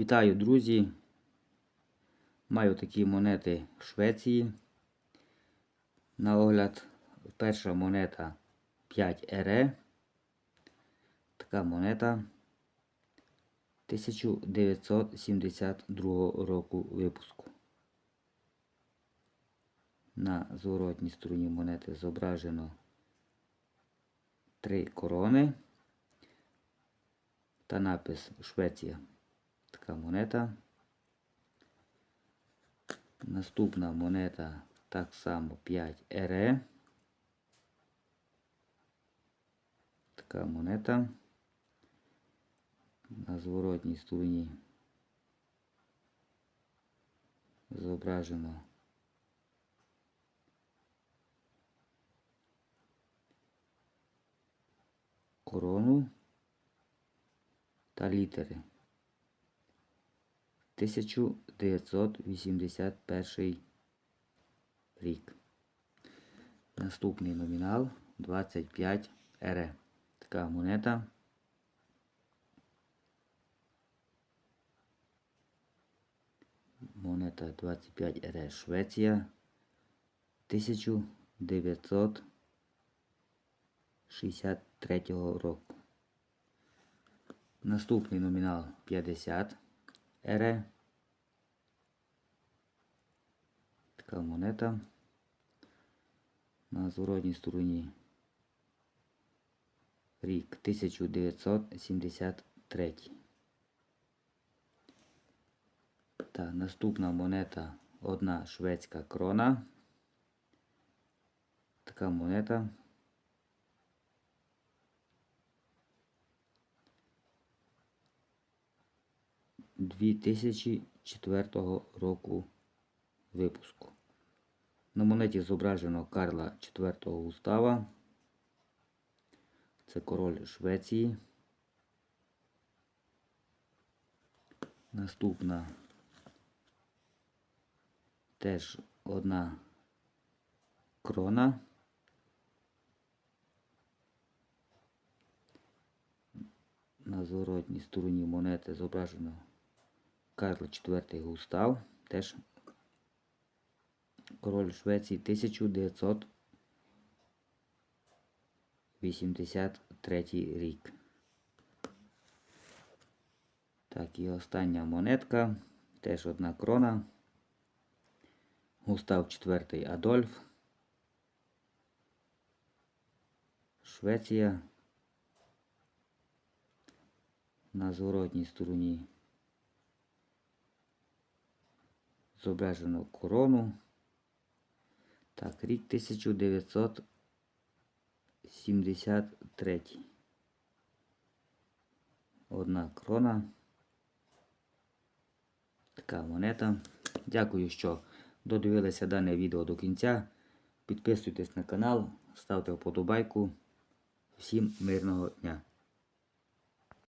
Вітаю, друзі! Маю такі монети Швеції. На огляд, перша монета 5 ЕРЕ. Така монета 1972 року випуску. На зворотній стороні монети зображено три корони та напис Швеція. Така монета. Наступна монета так само 5 ЕРЕ. Така монета. На зворотній стороні зображено корону та літери. 1981 рік. Наступний номінал 25 РЕ. Така монета. Монета 25 РЕ Швеція 1963 року. Наступний номінал 50 ЕРЕ. Така монета. На зворотній стороні рік 1973. Та наступна монета одна шведська крона. Така монета. Дві тисячі четвертого року випуску. На монеті зображено Карла IV Густава. Це король Швеції. Наступна теж одна крона. На зворотній стороні монети зображено Карл IV Густав. Теж король Швеції 1983 рік. Так, і остання монетка. Теж одна крона. Густав IV Адольф. Швеція. На зворотній стороні зображено корону. Так, рік 1973. Одна крона. Така монета. Дякую, що додивилися дане відео до кінця. Підписуйтесь на канал, ставте вподобайку. Всім мирного дня!